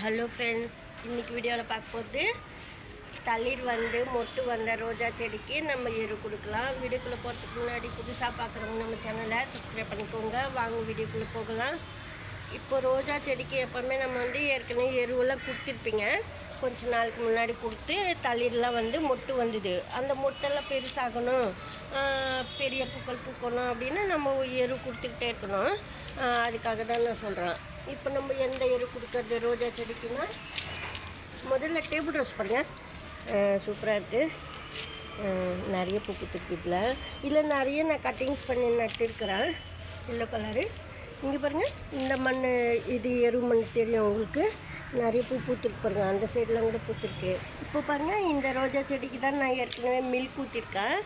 Hello friends இன்றைக்கி வீடியோவில் பார்க்க போகிறது தளிர் வந்து மொட்டு வந்த ரோஜா செடிக்கு நம்ம எரு கொடுக்கலாம். வீடியோக்குள்ளே போகிறதுக்கு முன்னாடி புதுசாக பார்க்குறவங்க நம்ம சேனலை சப்ஸ்கிரைப் பண்ணிக்கோங்க. வாங்க வீடியோக்குள்ளே போகலாம். இப்போ ரோஜா செடிக்கு எப்போவுமே நம்ம வந்து ஏற்கனவே எருவெல்லாம் கொடுத்துருப்பீங்க. கொஞ்ச நாளுக்கு முன்னாடி கொடுத்து தளிரெலாம் வந்து மொட்டு வந்தது. அந்த மொட்டெல்லாம் பெருசாகணும் பெரிய பூக்கள் பூக்கணும் அப்படின்னு நம்ம எரு கொடுத்துக்கிட்டே இருக்கணும். அதுக்காக தான் நான் சொல்கிறேன் இப்போ நம்ம எந்த எரு கொடுக்கறது? ரோஜா செடிக்குன்னா முதல்ல டேபிள் ரோஸ் பாருங்கள் சூப்பராக இருக்குது நிறைய பூ கொடுத்துருக்கு இதில். நிறைய நான் கட்டிங்ஸ் பண்ணி நட்டிருக்கிறேன். எல்லோ கலரு இங்கே பாருங்கள் இந்த மண் இது எரு மண் தெரியும் உங்களுக்கு. நிறைய பூ பூத்துருக்கு பாருங்க அந்த சைடெலாம் கூட பூத்துருக்கு. இப்போ பாருங்கள் இந்த ரோஜா செடிக்கு தான் நான் ஏற்கனவே மில்க் ஊற்றிருக்கேன்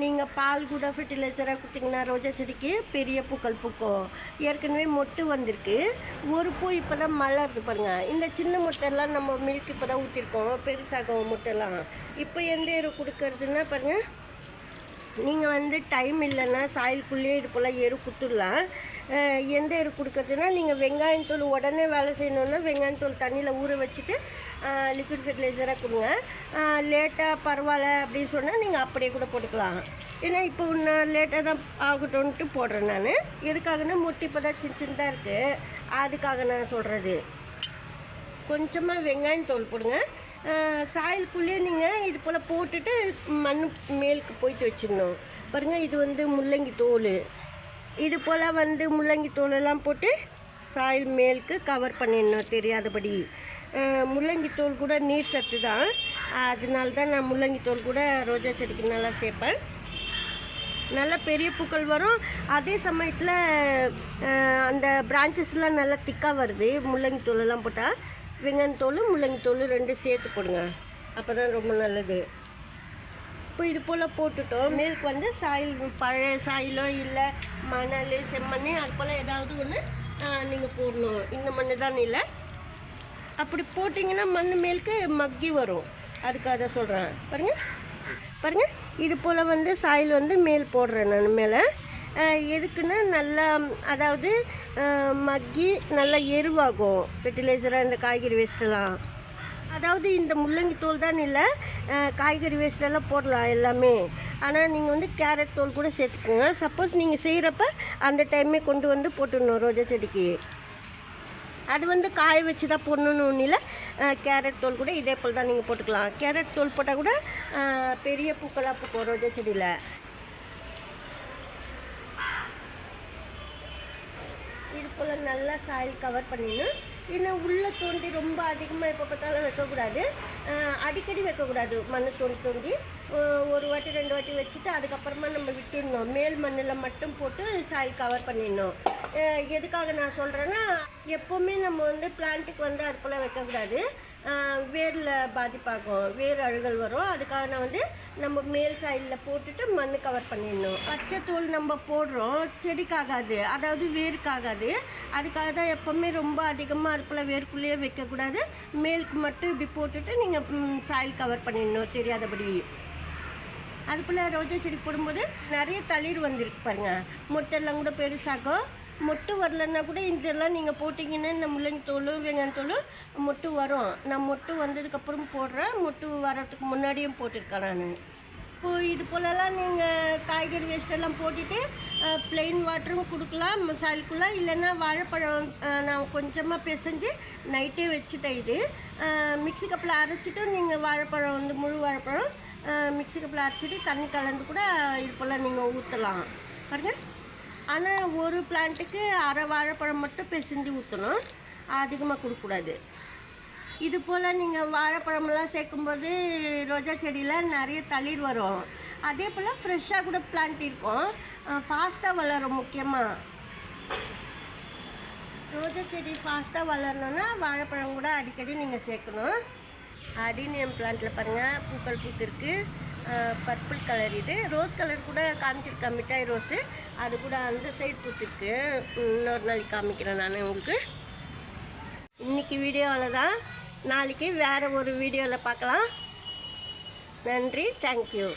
நீங்கள் பால் கூட ஃபெர்டிலைசராக கொடுத்தீங்கன்னா ரோஜா செடிக்கு பெரிய பூக்கள் பூக்கும். ஏற்கனவே மொட்டு வந்திருக்கு. ஒரு பூ இப்போ தான் மலருது பாருங்க. இந்த சின்ன மொட்டைலாம் நம்ம மில்க் இப்போ தான் ஊற்றிருக்கோம் பெருசாகும் மொட்டைலாம் இப்போ எந்த எரு கொடுக்கறதுன்னா பாருங்கள் நீங்கள் வந்து டைம் இல்லைன்னா சாயலுக்குள்ளேயே இது போல் எரு குத்துடலாம். எந்த எரு கொடுக்கறதுனா நீங்கள் வெங்காயத்தூள் உடனே வேலை செய்யணுன்னா வெங்காயத்தூள் தண்ணியில் ஊற வச்சுட்டு லிக்விட் ஃபெர்டிலைசராக கொடுங்க. லேட்டாக பரவாயில்ல அப்படின்னு சொன்னால் நீங்கள் அப்படியே கூட போட்டுக்கலாம். ஏன்னா இப்போ நான் லேட்டாக தான் ஆகட்டும்ன்ட்டு போடுறேன் நான். எதுக்காகனா முட்டி இப்போ தான் சின்ன சின்னதாக இருக்குது அதுக்காக நான் சொல்கிறது கொஞ்சமாக வெங்காயம் தோல் போடுங்க. சாயலுக்குள்ளேயே நீங்கள் இது போல் போட்டுட்டு மண் மேலுக்கு போயிட்டு வச்சிடணும். பாருங்கள் இது வந்து முள்ளங்கி தோல் இது போல் வந்து முள்ளங்கி தோலெல்லாம் போட்டு சாயில் மேலுக்கு கவர் பண்ணிடணும் தெரியாதபடி. முள்ளங்கி தோல் கூட நீர் சத்து தான். அதனால தான் நான் முள்ளங்கி தோல் கூட ரோஜா செடிக்கு நல்லா சேர்ப்பேன். நல்லா பெரிய பூக்கள் வரும். அதே சமயத்தில் அந்த பிரான்ச்சஸ்லாம் நல்லா திக்காக வருது. முள்ளங்கி தோலெல்லாம் போட்டால் வெங்காயம் தோல் முள்ளங்கி தோல் ரெண்டும் சேர்த்து போடுங்க. அப்போ தான் ரொம்ப நல்லது. இப்போ இது போல் போட்டுட்டோம். மேலுக்கு வந்து சாயில் பழைய சாயிலோ இல்லை மணல் செம்மண் அது போல் ஏதாவது ஒன்று நீங்கள் போடணும். இந்த மண் தான் இல்லை அப்படி போட்டிங்கன்னா மண் மேலுக்கு மக்கி வரும். அதுக்காக தான் சொல்கிறேன் பாருங்க. பாருங்க. இது போல் வந்து சாயில் வந்து மேல் போடுறேன் நான் மேலே. எதுக்குன்னா நல்லா அதாவது மக்கி நல்லா எருவாகும். ஃபெர்டிலைசராக இந்த காய்கறி வேஸ்ட்டெல்லாம் அதாவது இந்த முள்ளங்கி தோல் தான் இல்லை காய்கறி வேஸ்ட்டெல்லாம் போடலாம் எல்லாமே. ஆனால் நீங்கள் வந்து கேரட் தோல் கூட சேர்த்துக்கோங்க. சப்போஸ் நீங்கள் செய்கிறப்ப அந்த டைமே கொண்டு வந்து போட்டுடணும் ரோஜா செடிக்கு. அது வந்து காய வச்சு தான் போடணும்னு ஒன்றும் இல்லை கேரட் தோல் கூட இதே போல் தான் நீங்கள் போட்டுக்கலாம். கேரட் தோல் போட்டால் கூட பெரிய பூக்களாக பூக்கும் ரோஜா செடியில். இது போல் நல்லா சாயில் கவர் பண்ணிடணும். ஏன்னா உள்ளே தோண்டி ரொம்ப அதிகமாக எப்போ பார்த்தாலும் வைக்கக்கூடாது. அடிக்கடி வைக்கக்கூடாது. மண் தோண்டி தோண்டி. ஒரு வாட்டி ரெண்டு வாட்டி வச்சுட்டு அதுக்கப்புறமா நம்ம விட்டுடணும். மேல் மண்ணில் மட்டும் போட்டு சாய் கவர் பண்ணிடணும். எதுக்காக நான் சொல்கிறேன்னா எப்போவுமே நம்ம வந்து பிளான்ட்டுக்கு வந்து அது போல் வைக்கக்கூடாது. வேரில் பாதிப்பாகும் வேர் அழுகல் வரும். அதுக்காக நான் வந்து நம்ம மேல் சைடில் போட்டுட்டு மண் கவர் பண்ணிடணும். பச்சை நம்ம போடுறோம். செடிக்காகாது. அதாவது வேருக்காகாது. அதுக்காக தான் எப்போவுமே ரொம்ப அதிகமாக அதுபோல் வேர்க்குள்ளேயே வேருக்குள்ளேயே வைக்கக்கூடாது. மேலுக்கு மட்டும் இப்படி போட்டுட்டு நீங்கள் சாயில் கவர் பண்ணிடணும். தெரியாதபடி. அது போல் ரோஜா செடி போடும்போது நிறைய தளிர் வந்திருக்கு பாருங்கள் மொட்டெல்லாம் கூட பெருசாகும். மொட்டு வரலன்னா கூட இதெல்லாம் நீங்கள் போட்டிங்கன்னா இந்த முள்ளங்கி தோலும் வெங்காயம் தோலும் மொட்டு வரும். நான் மொட்டு வந்ததுக்கப்புறம் போடுறேன். மொட்டு வர்றதுக்கு முன்னாடியும் போட்டிருக்கேன் நான். இப்போ இது போலலாம் நீங்கள் காய்கறி வேஸ்டெல்லாம் போட்டுட்டு ப்ளெயின் வாட்டரும் கொடுக்கலாம் சாயலுக்குள்ளே இல்லைன்னா வாழைப்பழம் நான் கொஞ்சமாக பிசைஞ்சு நைட்டே வச்சுட்டேன் இது. மிக்ஸி கப்பில் அரைச்சிட்டு நீங்கள் வாழைப்பழம் வந்து முழு வாழைப்பழம் மிக்ஸி கப்பில் அரைச்சிட்டு தண்ணி கலந்து கூட இது போல் நீங்கள் ஊற்றலாம் பாருங்கள் ஆனால் ஒரு பிளான்ட்டுக்கு அரை வாழைப்பழம் மட்டும் பிசைஞ்சு ஊற்றணும் அதிகமாக கொடுக்கக்கூடாது. இது போல் நீங்கள் வாழைப்பழமெல்லாம் சேர்க்கும்போது ரோஜா செடியில் நிறைய தளிர் வரும். அதே போல் ஃப்ரெஷ்ஷாக கூட பிளான்ட் இருக்கும். ஃபாஸ்ட்டாக வளரும் முக்கியமாக ரோஜா செடி ஃபாஸ்ட்டாக வளரணுன்னா வாழைப்பழம் கூட அடிக்கடி நீங்கள் சேர்க்கணும். அடினியம் பிளான்ட்டில் பாருங்கள் பூக்கள் பூத்திருக்கு. பர்பிள் கலர் இது. ரோஸ் கலர் கூட காமிச்சிருக்கேன் மிட்டாய் ரோஸு அது கூட அந்த சைடு பூத்துருக்கு. இன்னொரு நாளைக்கு காமிக்கிறேன் நான் உங்களுக்கு. இன்றைக்கி வீடியோவில் தான் நாளைக்கு வேறு ஒரு வீடியோவில் பார்க்கலாம். நன்றி. தேங்க்யூ